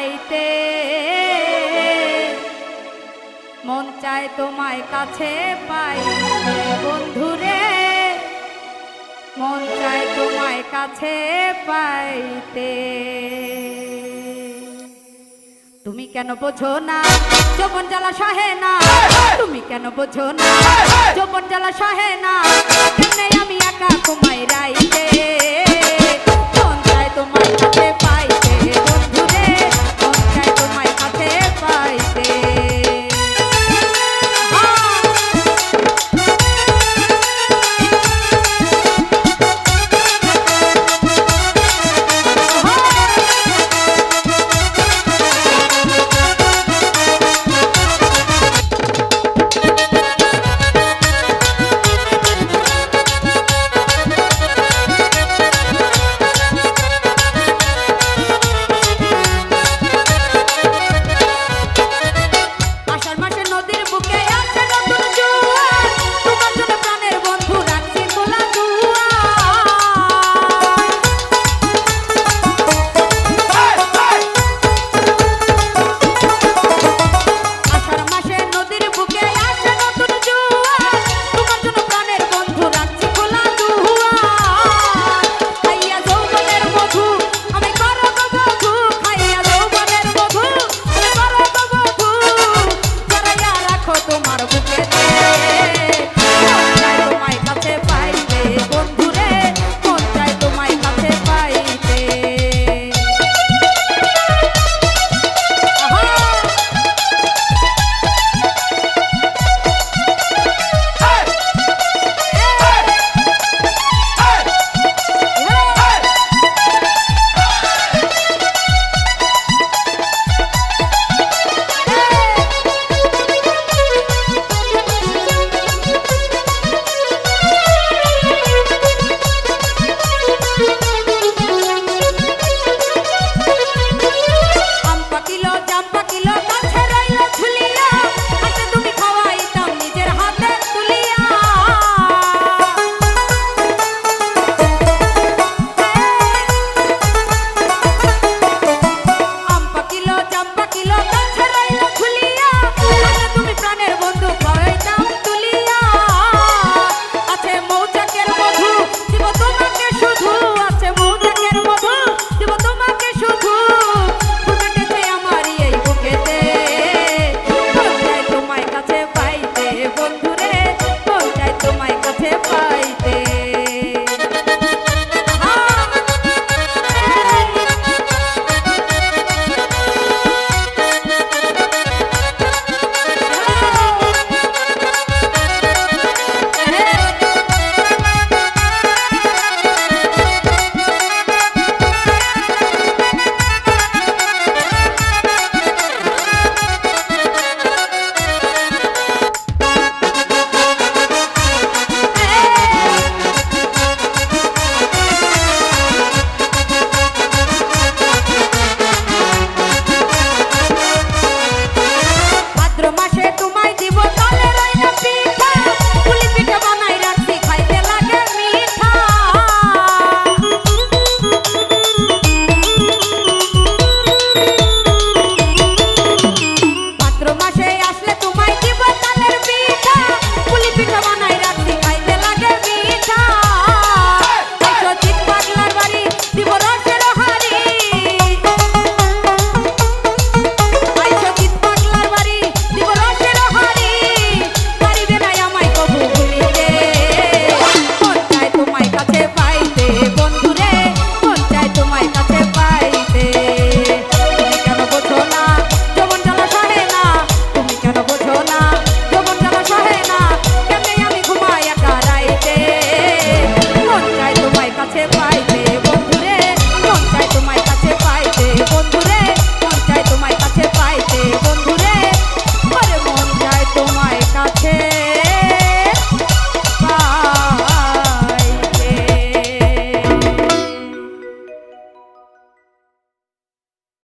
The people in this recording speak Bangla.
পাইতে মন চায় তোমায় কাছে পাই বন্ধুরে মন চায় তোমায় কাছে পাইতে। তুমি কেন বোঝো না যৌবন জ্বালা সহে না? তুমি কেন বোঝো না যৌবন জ্বালা সহে না? আমি একা ঘুমাই রাইতে? loca.